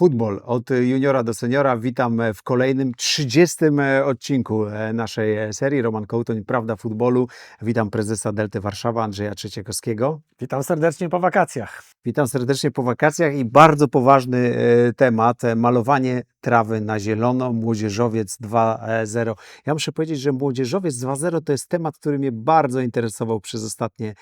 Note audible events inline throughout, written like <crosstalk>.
Futbol od juniora do seniora. Witam w kolejnym 30 odcinku e, naszej e, serii. Roman Kołtoń, Prawda Futbolu. Witam prezesa Delty Warszawa Andrzeja Trzeciakowskiego. Witam serdecznie po wakacjach. Witam serdecznie po wakacjach i bardzo poważny e, temat. e, Malowanie trawy na zielono, młodzieżowiec 2.0. Ja muszę powiedzieć, że młodzieżowiec 2.0 to jest temat, który mnie bardzo interesował przez ostatnie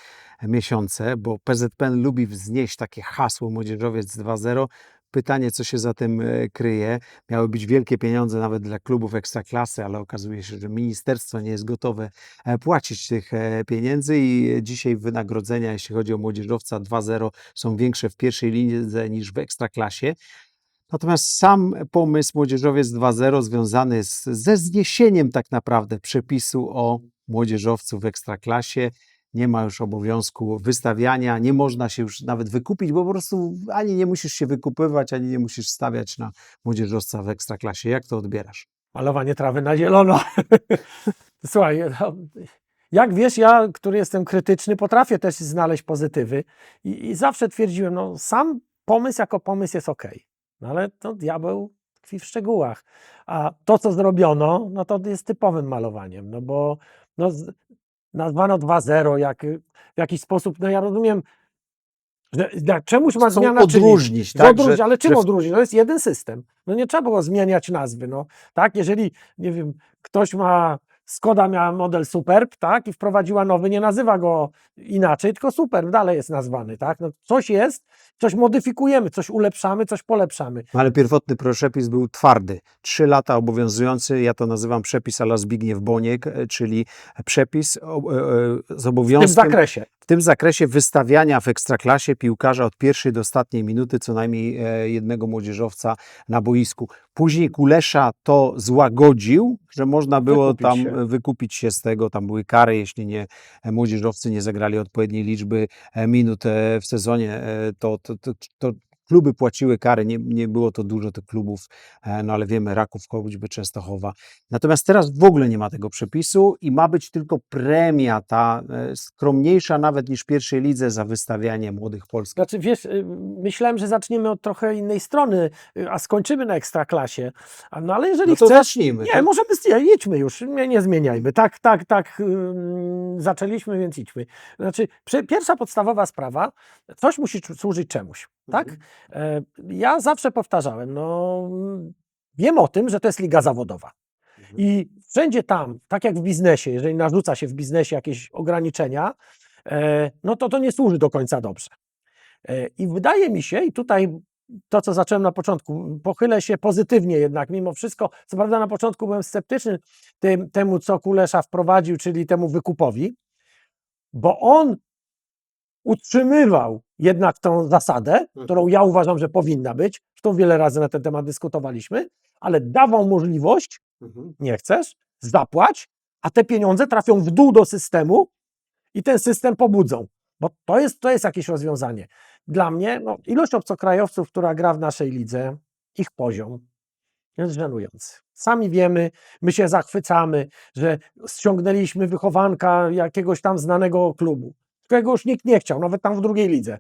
miesiące, bo PZPN lubi wznieść takie hasło młodzieżowiec 2.0. Pytanie, co się za tym e, kryje. Miały być wielkie pieniądze nawet dla klubów ekstraklasy, ale okazuje się, że ministerstwo nie jest gotowe e, płacić tych e, pieniędzy i dzisiaj wynagrodzenia, jeśli chodzi o młodzieżowca 2.0, są większe w pierwszej lidze niż w ekstraklasie. Natomiast sam pomysł Młodzieżowiec 2.0 związany jest ze zniesieniem tak naprawdę przepisu o młodzieżowcu w ekstraklasie. Nie ma już obowiązku wystawiania, nie można się już nawet wykupić, bo po prostu ani nie musisz się wykupywać, ani nie musisz stawiać na młodzieżowca w ekstraklasie. Jak to odbierasz? Malowanie trawy na zielono. <laughs> Słuchaj, no, jak wiesz, ja, który jestem krytyczny, potrafię też znaleźć pozytywy i, i zawsze twierdziłem, no sam pomysł jako pomysł jest ok, no ale to diabeł tkwi w szczegółach. A to, co zrobiono, no to jest typowym malowaniem, no bo no, nazwano 2.0 jak, w jakiś sposób, no ja rozumiem, że czemuś ma Chcą zmiana czynnik. odróżnić, Że tak? odróżnić, Że- ale czym że w- odróżnić? To jest jeden system. No nie trzeba było zmieniać nazwy. No, tak? Jeżeli, nie wiem, ktoś ma, Skoda miała model Superb, tak? I wprowadziła nowy, nie nazywa go inaczej, tylko Superb dalej jest nazwany, tak? No, coś jest, coś modyfikujemy, coś ulepszamy, coś polepszamy. No Ale pierwotny przepis był twardy. Trzy lata obowiązujący, ja to nazywam przepis ala Zbigniew Boniek, e, czyli przepis o- e, e, z W tym obowiązkiem zakresie. w tym zakresie wystawiania w ekstraklasie piłkarza od pierwszej do ostatniej minuty co najmniej jednego młodzieżowca na boisku. Później Kulesza to złagodził, że można było Wykupić tam się. wykupić się z tego, tam były kary, jeśli nie e, młodzieżowcy nie zagrali odpowiedniej liczby e, minut e, w sezonie, to, to, to, to kluby płaciły kary, nie, nie było to dużo tych klubów, e, no ale wiemy, Raków, choćby Częstochowa. Natomiast teraz w ogóle nie ma tego przepisu i ma być tylko premia, ta e, skromniejsza nawet niż pierwszej lidze za wystawianie młodych polskich. Znaczy, wiesz, y, myślałem, że zaczniemy od trochę innej strony, y, a skończymy na ekstraklasie. No ale jeżeli No to chcesz, zacznijmy. Nie, tak? możemy, nie, jedźmy już, nie, nie zmieniajmy. Tak, tak, tak ym, zaczęliśmy, więc idźmy. Znaczy, przy, pierwsza podstawowa sprawa, coś musi służyć czemuś, tak? Mhm. E, ja zawsze powtarzałem, no wiem o tym, że to jest liga zawodowa. Mhm. I wszędzie tam, tak jak w biznesie, jeżeli narzuca się w biznesie jakieś ograniczenia, e, no to to nie służy do końca dobrze. E, I wydaje mi się, i tutaj to, co zacząłem na początku, pochylę się pozytywnie jednak mimo wszystko. Co prawda na początku byłem sceptyczny tym, temu, co Kulesza wprowadził, czyli temu wykupowi, bo on utrzymywał jednak tą zasadę, którą ja uważam, że powinna być. Zresztą wiele razy na ten temat dyskutowaliśmy, ale dawał możliwość, Mhm. nie chcesz, zapłać, a te pieniądze trafią w dół do systemu i ten system pobudzą. Bo to jest, to jest jakieś rozwiązanie. Dla mnie no, ilość obcokrajowców, która gra w naszej lidze, ich poziom jest żenujący. Sami wiemy, my się zachwycamy, że ściągnęliśmy wychowanka jakiegoś tam znanego klubu, którego już nikt nie chciał, nawet tam w drugiej lidze.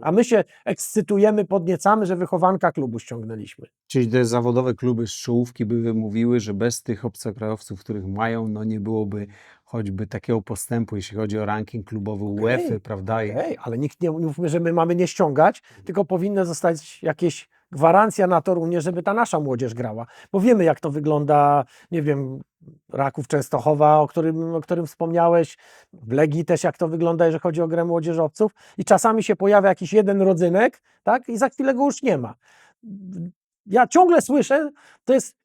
A my się ekscytujemy, podniecamy, że wychowanka klubu ściągnęliśmy. Czyli te zawodowe kluby z czołówki by mówiły, że bez tych obcokrajowców, których mają, no nie byłoby choćby takiego postępu, jeśli chodzi o ranking klubowy UEFA, prawda? Okej, ale nikt nie nie mówmy, że my mamy nie ściągać, tylko powinny zostać jakieś gwarancja na to również, żeby ta nasza młodzież grała. Bo wiemy, jak to wygląda, nie wiem, Raków Częstochowa, o którym, o którym wspomniałeś, w Legii też jak to wygląda, jeżeli chodzi o grę młodzieżowców. I czasami się pojawia jakiś jeden rodzynek, tak? I za chwilę go już nie ma. Ja ciągle słyszę, to jest,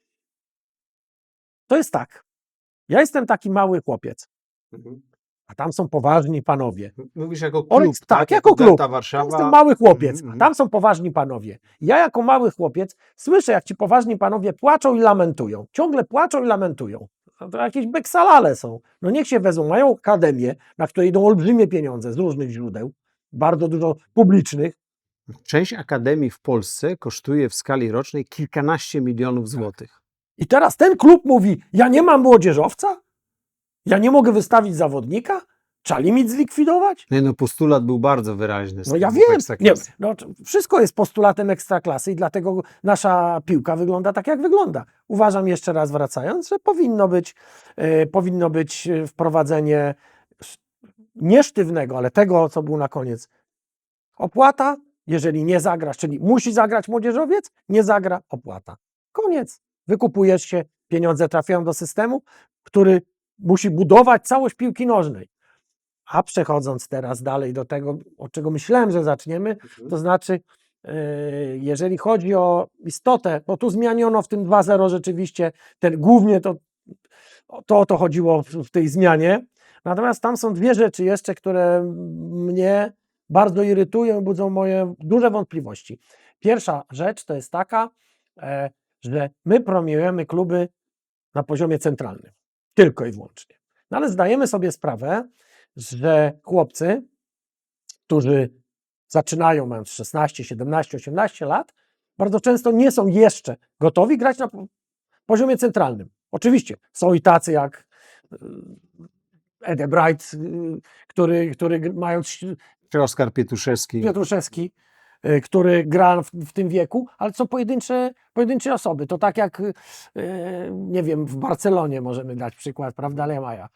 to jest tak. Ja jestem taki mały chłopiec, Mhm. A tam są poważni panowie. Mówisz jako klub, Olek- tak, jako klub. Warszawa. jestem mały chłopiec, Mhm, a mhm. tam są poważni panowie. Ja jako mały chłopiec słyszę, jak ci poważni panowie płaczą i lamentują. Ciągle płaczą i lamentują. No To jakieś beksalale są. No niech się wezmą. Mają akademię, na której idą olbrzymie pieniądze z różnych źródeł, bardzo dużo publicznych. Część akademii w Polsce kosztuje w skali rocznej kilkanaście milionów złotych. I teraz ten klub mówi, ja nie mam młodzieżowca? Ja nie mogę wystawić zawodnika? Trzeba limit zlikwidować? Nie, no postulat był bardzo wyraźny. No ja wiem, nie, no, wszystko jest postulatem ekstraklasy i dlatego nasza piłka wygląda tak, jak wygląda. Uważam jeszcze raz wracając, że powinno być, e, powinno być e, wprowadzenie nie sztywnego, ale tego, co było na koniec. Opłata, jeżeli nie zagrasz, czyli musi zagrać młodzieżowiec, nie zagra, opłata. Koniec. Wykupujesz się, pieniądze trafiają do systemu, który musi budować całość piłki nożnej. A przechodząc teraz dalej do tego, od czego myślałem, że zaczniemy, to znaczy, yy, jeżeli chodzi o istotę, bo tu zmieniono w tym 2.0 rzeczywiście, ten, głównie to, to o to chodziło w, w tej zmianie. Natomiast tam są dwie rzeczy jeszcze, które mnie bardzo irytują i budzą moje duże wątpliwości. Pierwsza rzecz to jest taka, e, że my promujemy kluby na poziomie centralnym, tylko i wyłącznie. No ale zdajemy sobie sprawę, że chłopcy, którzy zaczynają mając 16, 17, 18 lat, bardzo często nie są jeszcze gotowi grać na po- poziomie centralnym. Oczywiście są i tacy jak y, Ede Bright, y, który, który mając Czy Oskar Pietuszewski. Piotruszewski, y, który gra w, w tym wieku, ale są pojedyncze, pojedyncze osoby. To tak jak, y, nie wiem, w Barcelonie możemy dać przykład, prawda, Lemaja.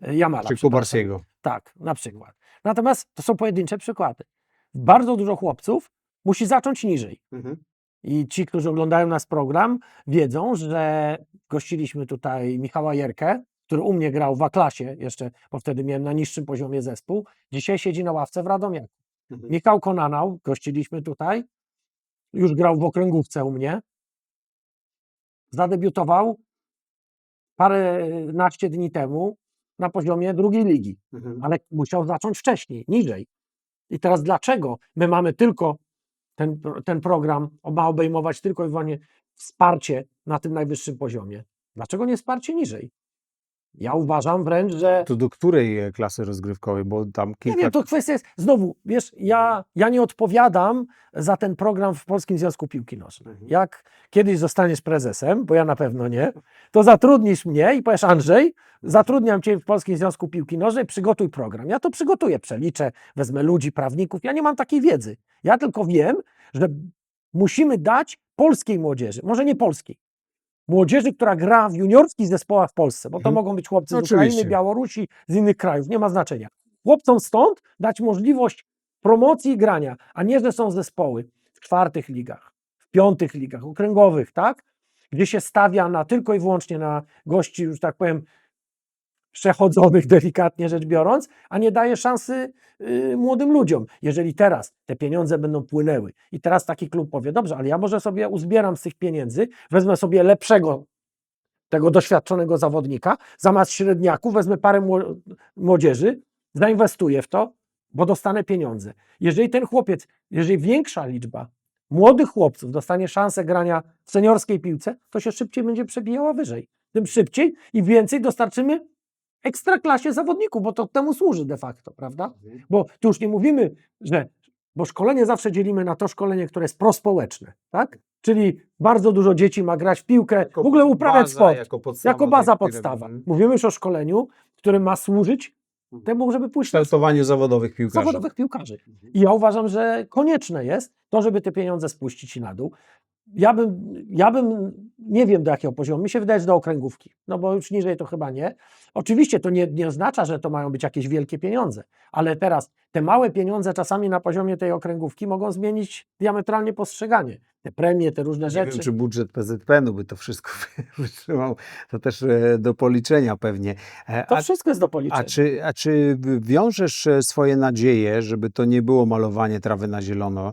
Jamala. Czy przepraszam. Kubarsiego. Tak, na przykład. Natomiast to są pojedyncze przykłady. Bardzo dużo chłopców musi zacząć niżej. I ci, którzy oglądają nasz program, wiedzą, że gościliśmy tutaj Michała Jerkę, który u mnie grał w A-klasie jeszcze, bo wtedy miałem na niższym poziomie zespół. Dzisiaj siedzi na ławce w Radomiaku. Mhm. Michał Konanał, gościliśmy tutaj, już grał w okręgówce u mnie. Zadebiutował paręnaście dni temu na poziomie drugiej ligi ale musiał zacząć wcześniej, niżej. I teraz dlaczego my mamy tylko ten, ten program, ma obejmować tylko i wyłącznie wsparcie na tym najwyższym poziomie? Dlaczego nie wsparcie niżej? Ja uważam wręcz, że. To do której e, klasy rozgrywkowej? Bo tam Nie kilka... wiem, to kwestia jest. Znowu, wiesz, ja, ja nie odpowiadam za ten program w Polskim Związku Piłki Nożnej. Mhm. Jak kiedyś zostaniesz prezesem, bo ja na pewno nie, to zatrudnisz mnie i powiesz, Andrzej, zatrudniam cię w Polskim Związku Piłki Nożnej, przygotuj program. Ja to przygotuję, przeliczę, wezmę ludzi, prawników. Ja nie mam takiej wiedzy. Ja tylko wiem, że musimy dać polskiej młodzieży, może nie polskiej, młodzieży, która gra w juniorskich zespołach w Polsce, bo to Mhm. mogą być chłopcy z Oczywiście. Ukrainy, Białorusi, z innych krajów, nie ma znaczenia. Chłopcom stąd dać możliwość promocji i grania, a nie, że są zespoły w czwartych ligach, w piątych ligach, okręgowych, tak? Gdzie się stawia na tylko i wyłącznie na gości, już tak powiem, przechodzonych, <laughs> delikatnie rzecz biorąc, a nie daje szansy y, młodym ludziom. Jeżeli teraz te pieniądze będą płynęły i teraz taki klub powie, dobrze, ale ja może sobie uzbieram z tych pieniędzy, wezmę sobie lepszego, tego doświadczonego zawodnika, zamiast średniaków wezmę parę mło- młodzieży, zainwestuję w to, bo dostanę pieniądze. Jeżeli ten chłopiec, jeżeli większa liczba młodych chłopców dostanie szansę grania w seniorskiej piłce, to się szybciej będzie przebijała wyżej. Tym szybciej i więcej dostarczymy ekstraklasie zawodników, bo to temu służy de facto, prawda? Bo tu już nie mówimy, że, bo szkolenie zawsze dzielimy na to szkolenie, które jest prospołeczne, tak? Czyli bardzo dużo dzieci ma grać w piłkę, w ogóle uprawiać sport, Jako, podstawa jako baza podstawa. piramidy. Mówimy już o szkoleniu, które ma służyć temu, żeby pójść Kształtowaniu zawodowych piłkarzy. zawodowych piłkarzy. I ja uważam, że konieczne jest to, żeby te pieniądze spuścić na dół. Ja bym, ja bym, nie wiem do jakiego poziomu, mi się wydaje, że do okręgówki, no bo już niżej to chyba nie. Oczywiście to nie, nie oznacza, że to mają być jakieś wielkie pieniądze, ale teraz te małe pieniądze czasami na poziomie tej okręgówki mogą zmienić diametralnie postrzeganie. Te premie, te różne Nie rzeczy. wiem, czy budżet PZPN-u by to wszystko <laughs> wytrzymał. To też e, do policzenia pewnie. E, To A, wszystko jest do a, policzenia. czy, a czy wiążesz e, swoje nadzieje, żeby to nie było malowanie trawy na zielono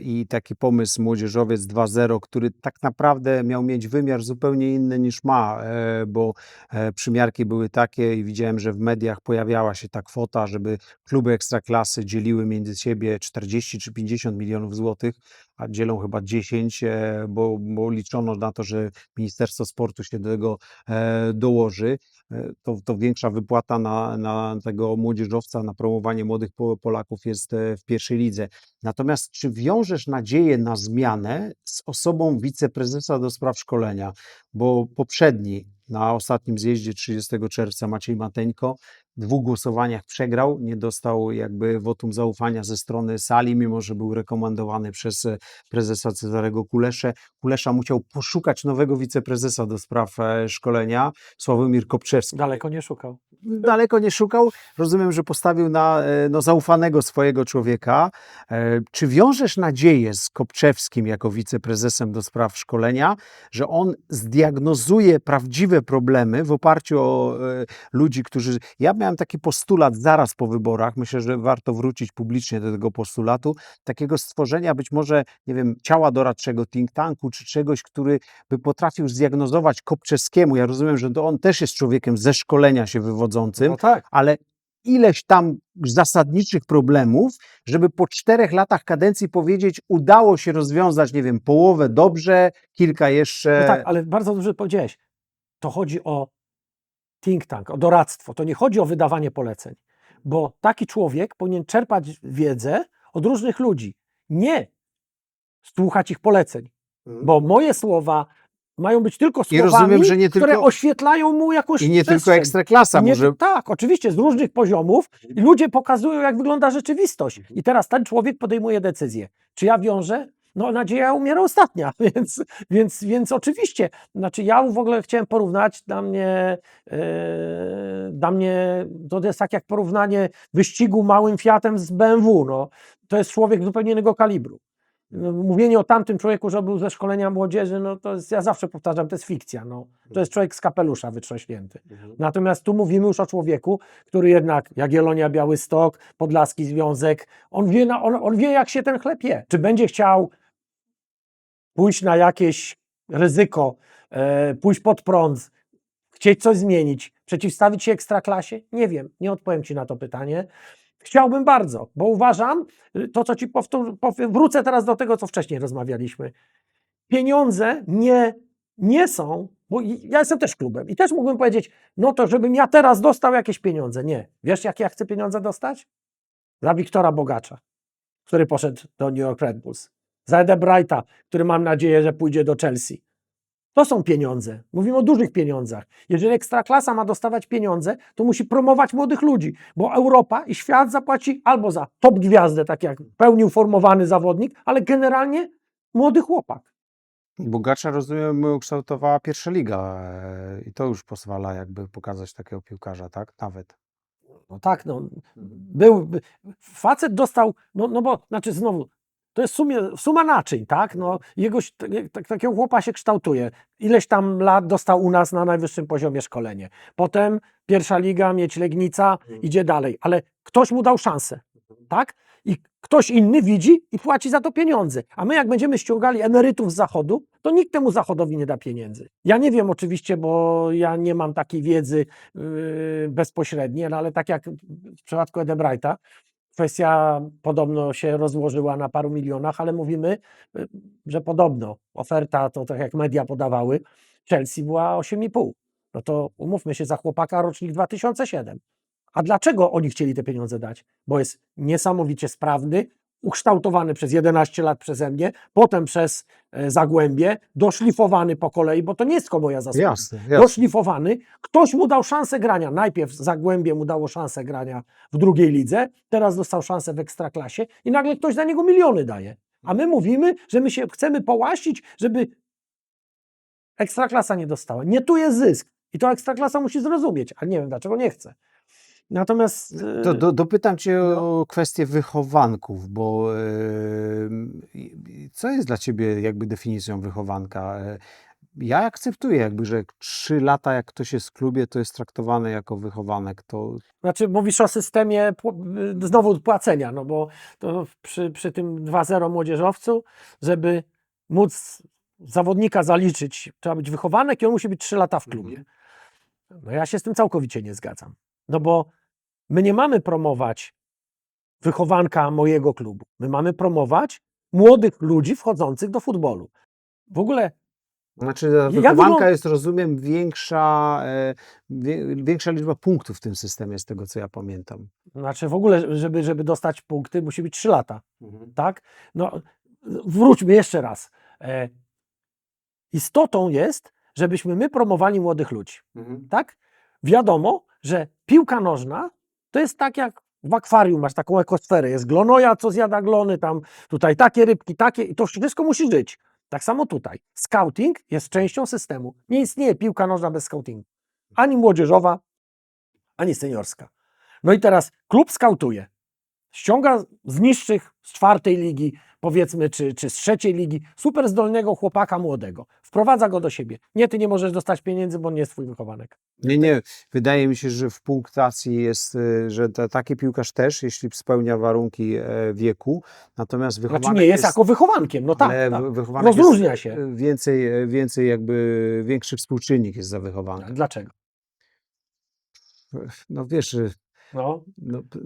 i taki pomysł Młodzieżowiec 2.0, który tak naprawdę miał mieć wymiar zupełnie inny niż ma, e, bo e, przymiarki były takie i widziałem, że w mediach pojawiała się ta kwota, żeby kluby ekstraklasy dzieliły między siebie 40 czy 50 milionów złotych, a dzielą chyba 10, e, bo, bo liczono na to, że Ministerstwo Sportu się do tego e, dołoży. E, To, to większa wypłata na, na tego młodzieżowca, na promowanie młodych Po- Polaków jest w pierwszej lidze. Natomiast czy wiążesz nadzieję na zmianę z osobą wiceprezesa do spraw szkolenia? Bo poprzedni na ostatnim zjeździe 30 czerwca Maciej Mateńko dwóch głosowaniach przegrał, nie dostał jakby wotum zaufania ze strony sali, mimo że był rekomendowany przez e, prezesa Cezarego Kuleszę. Kulesza musiał poszukać nowego wiceprezesa do spraw e, szkolenia, Sławomir Kopczewski. Daleko nie szukał. Daleko nie szukał. Rozumiem, że postawił na e, no, zaufanego swojego człowieka. Czy wiążesz nadzieję z Kopczewskim jako wiceprezesem do spraw szkolenia, że on zdiagnozuje prawdziwe problemy w oparciu o ludzi, którzy. Ja miałem taki postulat zaraz po wyborach. Myślę, że warto wrócić publicznie do tego postulatu, takiego stworzenia być może, nie wiem, ciała doradczego think tanku, czy czegoś, który by potrafił zdiagnozować Kopczewskiemu. Ja rozumiem, że to on też jest człowiekiem ze szkolenia się wywodzącym, No tak. ale ileś tam zasadniczych problemów, żeby po czterech latach kadencji powiedzieć, udało się rozwiązać, nie wiem, połowę dobrze, kilka jeszcze. No tak, ale bardzo dobrze powiedziałeś. To chodzi o think tank, o doradztwo. To nie chodzi o wydawanie poleceń, bo taki człowiek powinien czerpać wiedzę od różnych ludzi. Nie słuchać ich poleceń, bo moje słowa mają być tylko słowami, rozumiem, że nie które tylko- oświetlają mu jakąś I nie tylko przestrzeń. ekstraklasa Nie, może. Tak, oczywiście, z różnych poziomów i ludzie pokazują, jak wygląda rzeczywistość. I teraz ten człowiek podejmuje decyzję. Czy ja wiążę? No, nadzieja umiera ostatnia, <laughs> więc, więc, więc oczywiście. Znaczy, ja w ogóle chciałem porównać, dla mnie, e, dla mnie to jest tak jak porównanie wyścigu małym Fiatem z BMW. No. To jest człowiek zupełnie innego kalibru. No, Mówienie o tamtym człowieku, że był ze szkolenia młodzieży, no to jest, ja zawsze powtarzam, to jest fikcja. No. To jest człowiek z kapelusza wytrząśnięty. Natomiast tu mówimy już o człowieku, który jednak Jagiellonia Białystok, Podlaski Związek, on wie, on, on wie jak się ten chleb je. Czy będzie chciał pójść na jakieś ryzyko, e, pójść pod prąd, chcieć coś zmienić, przeciwstawić się ekstraklasie? Nie wiem, nie odpowiem Ci na to pytanie. Chciałbym bardzo, bo uważam, y, to co Ci powtórzę, wrócę teraz do tego, co wcześniej rozmawialiśmy. Pieniądze nie, nie są, bo ja jestem też klubem i też mógłbym powiedzieć, no to żebym ja teraz dostał jakieś pieniądze. Nie. Wiesz, jak ja chcę pieniądze dostać? Za Wiktora Bogacza, który poszedł do New York Red Bulls. Za Eda Brighta, który mam nadzieję, że pójdzie do Chelsea. To są pieniądze. Mówimy o dużych pieniądzach. Jeżeli ekstraklasa ma dostawać pieniądze, to musi promować młodych ludzi, bo Europa i świat zapłaci albo za top gwiazdę, tak jak pełni uformowany zawodnik, ale generalnie młody chłopak. Bogacza, rozumiem, ukształtowała pierwsza liga e, i to już pozwala jakby pokazać takiego piłkarza, tak? Nawet. No tak, no. Był, by- facet dostał, no, no bo, znaczy znowu, to jest sumie, suma naczyń, tak? No, jegoś, tak, takiego chłopa się kształtuje. Ileś tam lat dostał u nas na najwyższym poziomie szkolenie. Potem pierwsza liga, mieć Legnica, idzie dalej. Ale ktoś mu dał szansę, tak? I ktoś inny widzi i płaci za to pieniądze. A my jak będziemy ściągali emerytów z zachodu, to nikt temu zachodowi nie da pieniędzy. Ja nie wiem oczywiście, bo ja nie mam takiej wiedzy yy, bezpośredniej, no ale tak jak w przypadku Edebrighta, kwestia podobno się rozłożyła na paru milionach, ale mówimy, y, że podobno oferta, to tak jak media podawały, Chelsea była 8,5. No to umówmy się za chłopaka rocznik 2007. A dlaczego oni chcieli te pieniądze dać? Bo jest niesamowicie sprawny, ukształtowany przez 11 lat przeze mnie, potem przez e, Zagłębie, doszlifowany po kolei, bo to nie jest tylko moja zasługa Jasne, jasne. doszlifowany. Ktoś mu dał szansę grania. Najpierw Zagłębie mu dało szansę grania w drugiej lidze, teraz dostał szansę w ekstraklasie i nagle ktoś za niego miliony daje. A my mówimy, że my się chcemy połaścić, żeby ekstraklasa nie dostała. Nie tu jest zysk. I to ekstraklasa musi zrozumieć, ale nie wiem dlaczego nie chce. Natomiast To do, dopytam Cię no. o kwestię wychowanków, bo i co jest dla Ciebie jakby definicją wychowanka? E, Ja akceptuję jakby, że trzy lata jak ktoś jest w klubie, to jest traktowany jako wychowanek. To Znaczy, mówisz o systemie y, znowu płacenia, no bo to przy, przy tym 2-0 młodzieżowcu, żeby móc zawodnika zaliczyć, trzeba być wychowanek i on musi być 3 lata w klubie. No ja się z tym całkowicie nie zgadzam. No bo my nie mamy promować wychowanka mojego klubu. My mamy promować młodych ludzi wchodzących do futbolu. W ogóle znaczy Jak wychowanka jest, rozumiem, większa, e, większa liczba punktów w tym systemie, z tego co ja pamiętam. Znaczy w ogóle, żeby, żeby dostać punkty, musi być 3 lata, tak? No, wróćmy jeszcze raz. E, istotą jest, żebyśmy my promowali młodych ludzi, tak? wiadomo, że piłka nożna to jest tak jak w akwarium masz taką ekosferę, jest glonoja, co zjada glony, tam tutaj takie rybki, takie i to wszystko musi żyć. Tak samo tutaj. Scouting jest częścią systemu. Nie istnieje piłka nożna bez scoutingu. Ani młodzieżowa, ani seniorska. No i teraz klub skautuje. Ściąga z niższych, z czwartej ligi, powiedzmy, czy, czy z trzeciej ligi, super zdolnego chłopaka młodego. Wprowadza go do siebie. Nie, ty nie możesz dostać pieniędzy, bo on nie jest twój wychowanek. Nie, nie. Wydaje mi się, że w punktacji jest, y, że ta, taki piłkarz też, jeśli spełnia warunki e, wieku, natomiast wychowanek Znaczy nie jest, jako wychowankiem, no tak. tak. Rozróżnia jest, się. Więcej, e, więcej jakby, większy współczynnik jest za wychowankiem. Dlaczego? No wiesz, y, No, no, p-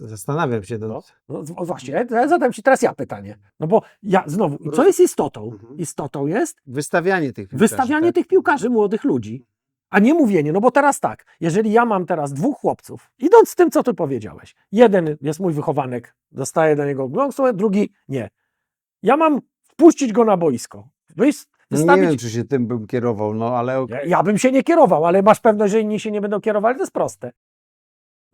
zastanawiam się, no, No. no właśnie, ja zadam ci teraz ja pytanie. No bo ja znowu, co jest istotą? Mhm. Istotą jest wystawianie tych piłkarzy, wystawianie tak? tych piłkarzy, młodych ludzi, a nie mówienie. No bo teraz tak, jeżeli ja mam teraz dwóch chłopców, idąc z tym, co ty powiedziałeś, jeden jest mój wychowanek, dostaję do niego bloksu, drugi nie. Ja mam wpuścić go na boisko. Wyjść, No, nie wystawić. wiem, czy się tym bym kierował, no ale Ja, ja bym się nie kierował, ale masz pewność, że inni się nie będą kierowali? To jest proste.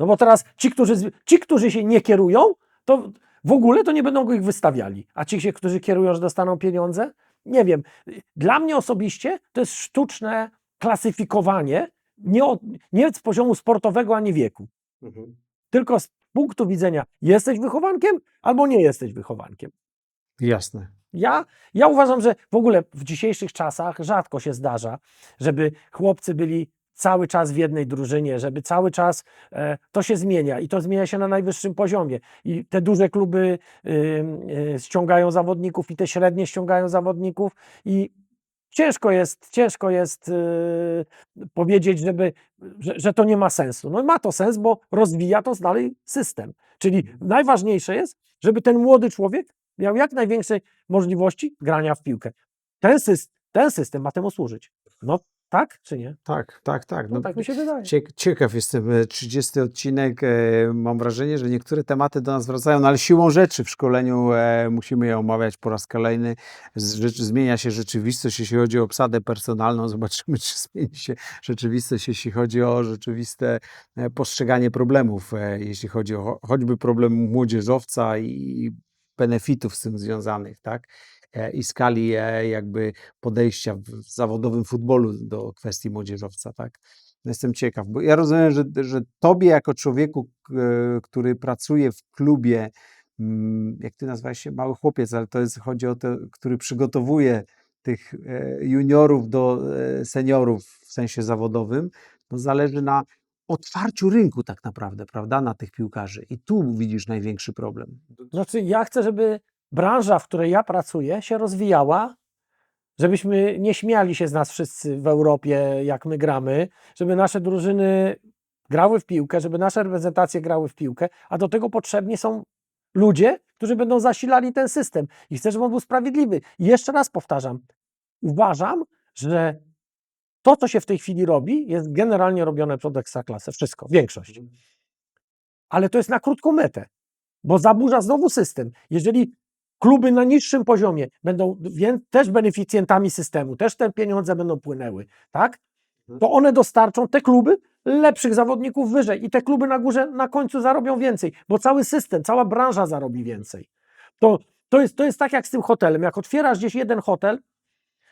No bo teraz ci, którzy, ci, którzy się nie kierują, to w ogóle to nie będą go ich wystawiali. A ci, się, którzy kierują, że dostaną pieniądze? Nie wiem. Dla mnie osobiście to jest sztuczne klasyfikowanie nie, od, nie z poziomu sportowego ani wieku. Tylko z punktu widzenia jesteś wychowankiem albo nie jesteś wychowankiem. jasne. Ja, ja uważam, że w ogóle w dzisiejszych czasach rzadko się zdarza, żeby chłopcy byli cały czas w jednej drużynie, żeby cały czas e, to się zmienia i to zmienia się na najwyższym poziomie. I te duże kluby y, y, ściągają zawodników i te średnie ściągają zawodników i ciężko jest, ciężko jest y, powiedzieć, żeby, że, że to nie ma sensu. No ma to sens, bo rozwija to dalej system. Czyli najważniejsze jest, żeby ten młody człowiek miał jak największej możliwości grania w piłkę. Ten, system, ten system ma temu służyć. No tak czy nie? Tak, tak, tak. No, No, tak mi się wydaje. cie, ciekaw jestem, e, 30 odcinek, e, mam wrażenie, że niektóre tematy do nas wracają, no ale siłą rzeczy w szkoleniu e, musimy je omawiać po raz kolejny. Zmienia się rzeczywistość, jeśli chodzi o obsadę personalną, <laughs> zobaczymy, czy zmieni się rzeczywistość, jeśli chodzi o rzeczywiste e, postrzeganie problemów, e, jeśli chodzi o cho- choćby problem młodzieżowca i benefitów z tym związanych, tak? E, I skali e, jakby podejścia w zawodowym futbolu do kwestii młodzieżowca, tak? Jestem ciekaw, bo ja rozumiem, że, że tobie jako człowieku, który pracuje w klubie, mm, jak ty nazwałeś się, mały chłopiec, ale to jest, chodzi o to, który przygotowuje tych e, juniorów do seniorów w sensie zawodowym, no zależy na otwarciu rynku tak naprawdę, prawda, na tych piłkarzy. I tu widzisz największy problem. Znaczy, ja chcę, żeby branża, w której ja pracuję, się rozwijała, żebyśmy nie śmiali się z nas wszyscy w Europie, jak my gramy, żeby nasze drużyny grały w piłkę, żeby nasze reprezentacje grały w piłkę, a do tego potrzebni są ludzie, którzy będą zasilali ten system. I chcę, żeby on był sprawiedliwy. I jeszcze raz powtarzam, uważam, że to, co się w tej chwili robi, jest generalnie robione pod ekstraklasę. Wszystko, większość. Ale to jest na krótką metę bo zaburza znowu system. Jeżeli kluby na niższym poziomie będą też beneficjentami systemu, też te pieniądze będą płynęły, tak? To one dostarczą te kluby lepszych zawodników wyżej i te kluby na górze na końcu zarobią więcej, bo cały system, cała branża zarobi więcej. To, to, jest, to jest tak jak z tym hotelem. Jak otwierasz gdzieś jeden hotel,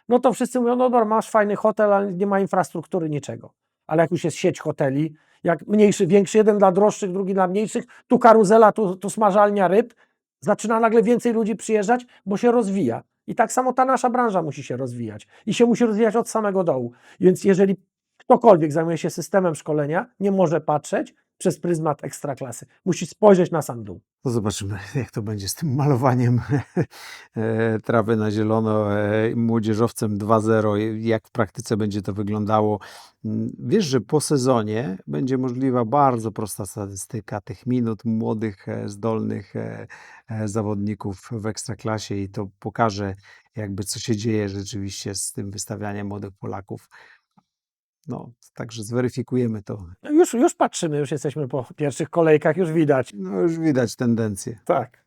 no to wszyscy mówią, no dobra, masz fajny hotel, ale nie ma infrastruktury, niczego. Ale jak już jest sieć hoteli, jak mniejszy, większy, jeden dla droższych, drugi dla mniejszych, tu karuzela, tu, tu smażalnia ryb, zaczyna nagle więcej ludzi przyjeżdżać, bo się rozwija. I tak samo ta nasza branża musi się rozwijać. I się musi rozwijać od samego dołu. Więc jeżeli ktokolwiek zajmuje się systemem szkolenia, nie może patrzeć przez pryzmat ekstraklasy. Musi spojrzeć na sam dół. To zobaczymy, jak to będzie z tym malowaniem e, trawy na zielono e, młodzieżowcem 2.0, jak w praktyce będzie to wyglądało. Mm, Wiesz, że po sezonie będzie możliwa bardzo prosta statystyka tych minut młodych, e, zdolnych zawodników w ekstraklasie i to pokaże jakby co się dzieje rzeczywiście z tym wystawianiem młodych Polaków. No, także zweryfikujemy to. No Już, już patrzymy, już jesteśmy po <laughs> pierwszych kolejkach, już widać. No, już widać tendencję. Tak.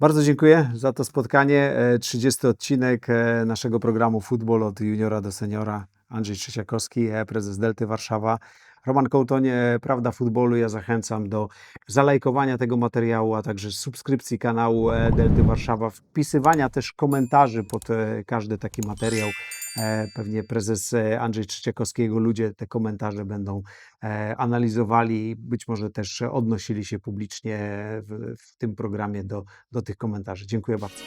Bardzo dziękuję za to spotkanie. E, 30 odcinek e, naszego programu Futbol od juniora do seniora. Andrzej Trzeciakowski, e, prezes Delty Warszawa. Roman Kołtonie, Prawda Futbolu. Ja zachęcam do zalajkowania tego materiału, a także subskrypcji kanału e, Delty Warszawa, wpisywania też komentarzy pod e, każdy taki materiał. E, Pewnie prezes e, Andrzej Trzeciakowskiego, ludzie te komentarze będą e, analizowali być może też odnosili się publicznie w, w tym programie do, do tych komentarzy. Dziękuję bardzo.